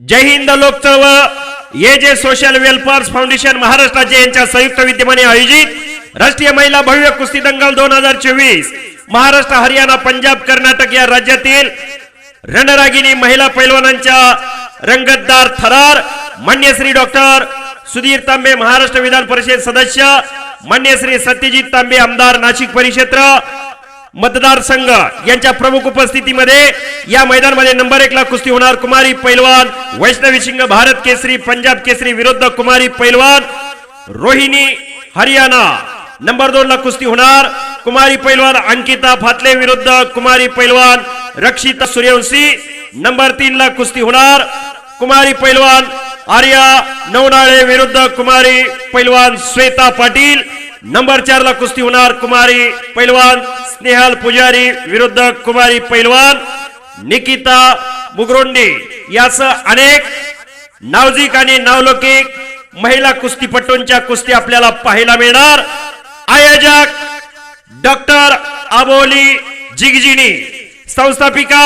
जय हिंद लोक चळवळ हे जे सोशल वेलफेअर फाउंडेशन महाराष्ट्राचे यांच्या संयुक्त विद्यमाने आयोजित राष्ट्रीय महिला भव्य कुस्ती दंगल दोन हजार चोवीस महाराष्ट्र हरियाणा पंजाब कर्नाटक या राज्यातील रणरागिनी महिला पैलवानांच्या रंगतदार थरार मान्य श्री डॉक्टर सुधीर तांबे महाराष्ट्र विधान परिषद सदस्य मान्य श्री सत्यजित तांबे आमदार नाशिक परिक्षेत्र मतदारसंघ यांच्या प्रमुख उपस्थितीमध्ये या मैदानामध्ये नंबर एक ला कुस्ती होणार कुमारी पैलवान वैष्णवी सिंग भारत केसरी पंजाब केसरी विरुद्ध कुमारी पैलवान रोहिणी हरियाणा. नंबर दोन ला कुस्ती होणार कुमारी पैलवान अंकिता फातले विरुद्ध कुमारी पैलवान रक्षिता सूर्यवंशी. नंबर तीन ला कुस्ती होणार कुमारी पैलवान आर्या नवनाळे विरुद्ध कुमारी पैलवान श्वेता पाटील. नंबर चार ला कुस्ती होणार कुमारी पैलवान स्नेहल पुजारी विरुद्ध कुमारी पैलवान निकिता मुगरोंडे याच अनेक नावजिक आणि नावलौकिक महिला कुस्तीपटूंच्या कुस्ती आपल्याला पाहायला मिळणार. आयोजक डॉक्टर अबोली जिगजिनी संस्थापिका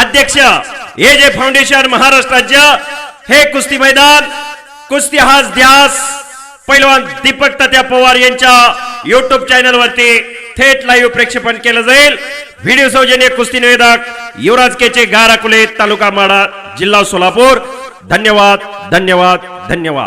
अध्यक्ष हे जे फाउंडेशन महाराष्ट्र राज्य हे कुस्ती मैदान कुस्ती हाच ध्यास पैलवान दीपक तात्या पवार यांच्या युट्यूब चॅनल वरती थेट लाईव्ह प्रेक्षेपण केलं जाईल. व्हिडिओ सौजन्य कुस्ती निवेदक युवराज केचे गाराकुले तालुका माडा जिल्हा सोलापूर. धन्यवाद धन्यवाद धन्यवाद.